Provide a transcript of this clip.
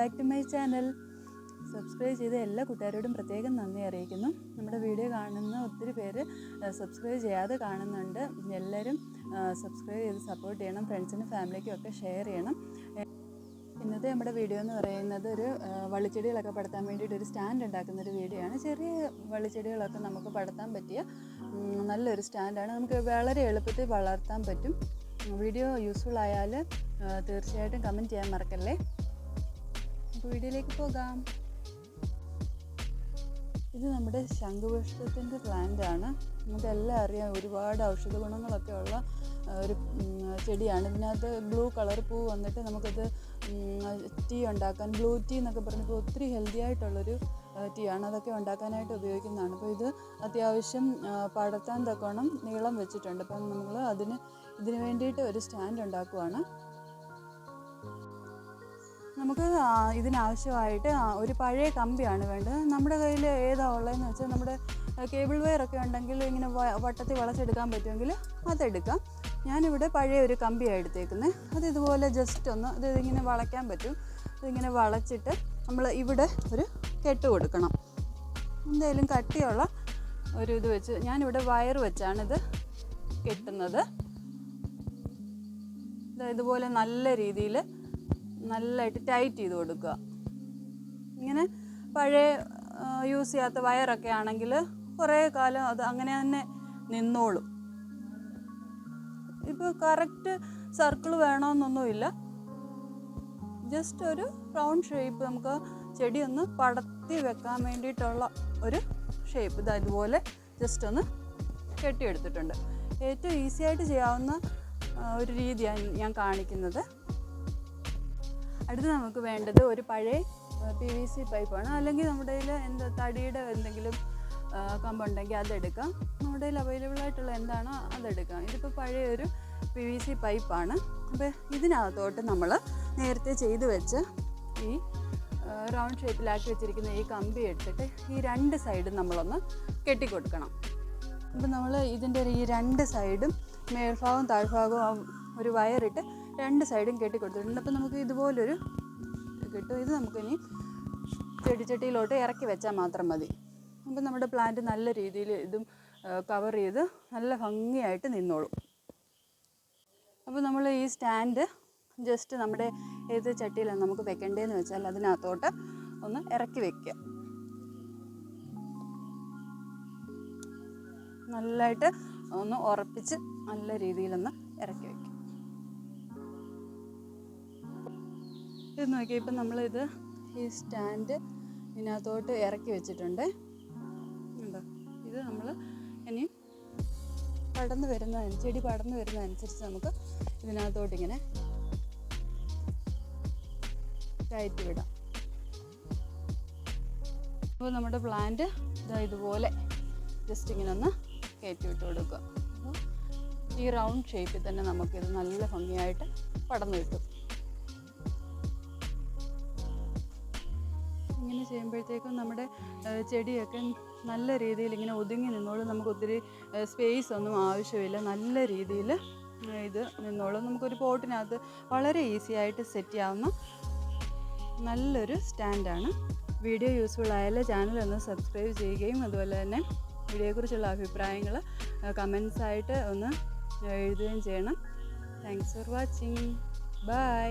Back to my channel subscribe ചെയ്ത എല്ലാ കൂട്ടുകാരോടും പ്രത്യേകം നന്ദി അറിയിക്കുന്നു. നമ്മുടെ വീഡിയോ കാണുന്ന ഒത്തിരി പേര് സബ്സ്ക്രൈബ് ചെയ്യാതെ കാണുന്നുണ്ട്. എല്ലാവരും സബ്സ്ക്രൈബ് ചെയ്ത് സപ്പോർട്ട് ചെയ്യണം. ഫ്രണ്ട്സിനും ഫാമിലിക്കും ഒക്കെ ഷെയർ ചെയ്യണം. ഇന്നത്തെ നമ്മുടെ വീഡിയോ എന്ന് പറയുന്നത് ഒരു വള്ളിച്ചെടികളൊക്കെ പടത്താൻ വേണ്ടിയിട്ട് ഒരു സ്റ്റാൻഡ് ഉണ്ടാക്കുന്ന ഒരു വീഡിയോ ആണ്. ചെറിയ വള്ളിച്ചെടികളൊക്കെ നമുക്ക് പടത്താൻ പറ്റിയ നല്ലൊരു സ്റ്റാൻഡാണ് നമുക്ക് വളരെ എളുപ്പത്തിൽ വളർത്താൻ പറ്റും. വീഡിയോ യൂസ്ഫുൾ ആയാൽ തീർച്ചയായിട്ടും കമന്റ് ചെയ്യാൻ മറക്കല്ലേ? നമുക്ക് വീഡിയോയിലേക്ക് പോകാം. ഇത് നമ്മുടെ ശംഖുപുഷ്പത്തിന്റെ പ്ലാന്റ് ആണ്. നമുക്കെല്ലാം അറിയാം ഒരുപാട് ഔഷധ ഗുണങ്ങളൊക്കെ ഉള്ള ഒരു ചെടിയാണ്. ഇതിനകത്ത് ബ്ലൂ കളർ പൂ വന്നിട്ട് നമുക്കത് ടീ ഉണ്ടാക്കാൻ ബ്ലൂ ടീ എന്നൊക്കെ പറഞ്ഞപ്പോൾ ഒത്തിരി ഹെൽത്തി ആയിട്ടുള്ളൊരു ടീ ആണ്. അതൊക്കെ ഉണ്ടാക്കാനായിട്ട് ഉപയോഗിക്കുന്നതാണ്. അപ്പോൾ ഇത് അത്യാവശ്യം പടർത്താൻ തക്കവണ്ണം നീളം വെച്ചിട്ടുണ്ട്. അപ്പം നമ്മൾ അതിന് ഇതിന് വേണ്ടിയിട്ട് ഒരു സ്റ്റാൻഡ് ഉണ്ടാക്കുവാണ്. നമുക്ക് ഇതിനാവശ്യമായിട്ട് ഒരു പഴയ കമ്പിയാണ് വേണ്ടത്. നമ്മുടെ കയ്യിൽ ഏതാ ഉള്ളതെന്ന് വെച്ചാൽ നമ്മുടെ കേബിൾ വയർ ഒക്കെ ഉണ്ടെങ്കിൽ ഇങ്ങനെ വട്ടത്തിൽ വളച്ചെടുക്കാൻ പറ്റുമെങ്കിൽ അതെടുക്കാം. ഞാനിവിടെ പഴയ ഒരു കമ്പിയാണ് എടുത്തേക്കുന്നത് അത് ഇതുപോലെ ജസ്റ്റ് ഒന്ന് ഇത് ഇതിങ്ങനെ വളയ്ക്കാൻ പറ്റും. ഇതിങ്ങനെ വളച്ചിട്ട് നമ്മൾ ഇവിടെ ഒരു കെട്ട് കൊടുക്കണം. എന്തായാലും കട്ടിയുള്ള ഒരു ഇത് വെച്ച് ഞാനിവിടെ വയർ വെച്ചാണിത് കെട്ടുന്നത്. ഇതുപോലെ നല്ല രീതിയിൽ നല്ലതായിട്ട് ടൈറ്റ് ചെയ്ത് കൊടുക്കുക. ഇങ്ങനെ പഴയ യൂസ് ചെയ്യാത്ത വയറൊക്കെ ആണെങ്കിൽ കുറേ കാലം അത് അങ്ങനെ തന്നെ നിന്നോളും. ഇപ്പോൾ കറക്റ്റ് സർക്കിൾ വേണമെന്നൊന്നുമില്ല ജസ്റ്റ് ഒരു റൗണ്ട് ഷേപ്പ് നമുക്ക് ചെടി ഒന്ന് പടത്തി വെക്കാൻ വേണ്ടിയിട്ടുള്ള ഒരു ഷേപ്പ് ഇത് ഇതുപോലെ ജസ്റ്റ് ഒന്ന് കെട്ടിയെടുത്തിട്ടുണ്ട്. ഏറ്റവും ഈസി ആയിട്ട് ചെയ്യാവുന്ന ഒരു രീതിയാണ് ഞാൻ കാണിക്കുന്നത്. അടുത്ത് നമുക്ക് വേണ്ടത് ഒരു പഴയ പി വി സി പൈപ്പാണ് അല്ലെങ്കിൽ നമ്മുടെ കയ്യിൽ എന്താ തടിയുടെ എന്തെങ്കിലും കമ്പുണ്ടെങ്കിൽ അതെടുക്കാം നമ്മുടെ കയ്യിൽ അവൈലബിൾ ആയിട്ടുള്ള എന്താണോ അതെടുക്കാം ഇതിപ്പോൾ പഴയ ഒരു പി വി സി പൈപ്പാണ് അപ്പോൾ ഇതിനകത്തോട്ട് നമ്മൾ നേരത്തെ ചെയ്തു വെച്ച് ഈ റൗണ്ട് ഷേപ്പിലാക്കി വെച്ചിരിക്കുന്ന ഈ കമ്പി എടുത്തിട്ട് ഈ രണ്ട് സൈഡും നമ്മളൊന്ന് കെട്ടിക്കൊടുക്കണം. അപ്പോൾ നമ്മൾ ഇതിന്റെ ഈ രണ്ട് സൈഡും മേൽഭാഗവും താഴ്ഭാഗവും ഒരു വയറിട്ട് രണ്ട് സൈഡും കെട്ടി കൊടുത്തിട്ടുണ്ട്. അപ്പോൾ നമുക്ക് ഇതുപോലൊരു കിട്ടും. ഇത് നമുക്കിനി ചെടിച്ചട്ടിയിലോട്ട് ഇറക്കി വെച്ചാൽ മാത്രം മതി. അപ്പം നമ്മുടെ പ്ലാന്റ് നല്ല രീതിയിൽ ഇതും കവർ ചെയ്ത് നല്ല ഭംഗിയായിട്ട് നിന്നോളും. അപ്പോൾ നമ്മൾ ഈ സ്റ്റാൻഡ് ജസ്റ്റ് നമ്മുടെ ഏത് ചട്ടിയിലാണ് നമുക്ക് വെക്കേണ്ടതെന്ന് വെച്ചാൽ അതിനകത്തോട്ട് ഒന്ന് ഇറക്കി വെക്കുക. നല്ലതായിട്ട് ഒന്ന് ഉറപ്പിച്ച് നല്ല രീതിയിലൊന്ന് ഇറക്കി ഇത് നോക്കി ഇപ്പം നമ്മളിത് ഈ സ്റ്റാൻഡ് ഇതിനകത്തോട്ട് ഇറക്കി വെച്ചിട്ടുണ്ട്. ഉണ്ടോ ഇത് നമ്മൾ ഇനി പടർന്നു വരുന്ന ചെടി വരുന്ന വരുന്നതനുസരിച്ച് നമുക്ക് ഇതിനകത്തോട്ട് ഇങ്ങനെ കയറ്റി വിടാം. അപ്പോൾ നമ്മുടെ പ്ലാന്റ് ഇതാ ഇതുപോലെ ജസ്റ്റ് ഇങ്ങനെ ഒന്ന് കയറ്റി വിട്ട് കൊടുക്കുക. അപ്പോൾ ഈ റൗണ്ട് ഷേപ്പിൽ തന്നെ നമുക്കിത് നല്ല ഭംഗിയായിട്ട് പടർന്നു കിട്ടും. ഇങ്ങനെ ചെയ്യുമ്പോഴത്തേക്കും നമ്മുടെ ചെടിയൊക്കെ നല്ല രീതിയിൽ ഇങ്ങനെ ഒതുങ്ങി നിന്നോളും. നമുക്ക് ഒത്തിരി സ്പേസ് ഒന്നും ആവശ്യമില്ല. നല്ല രീതിയിൽ ഇത് നിന്നോളും. നമുക്കൊരു പോട്ടിനകത്ത് വളരെ ഈസി ആയിട്ട് സെറ്റ് ചെയ്യാവുന്ന നല്ലൊരു സ്റ്റാൻഡാണ് വീഡിയോ യൂസ്ഫുൾ ആയാൽ ചാനൽ ഒന്ന് സബ്സ്ക്രൈബ് ചെയ്യുകയും അതുപോലെ തന്നെ വീഡിയോയെക്കുറിച്ചുള്ള അഭിപ്രായങ്ങൾ കമൻസ് ആയിട്ട് ഒന്ന് എഴുതുകയും ചെയ്യണം. Thanks for watching bye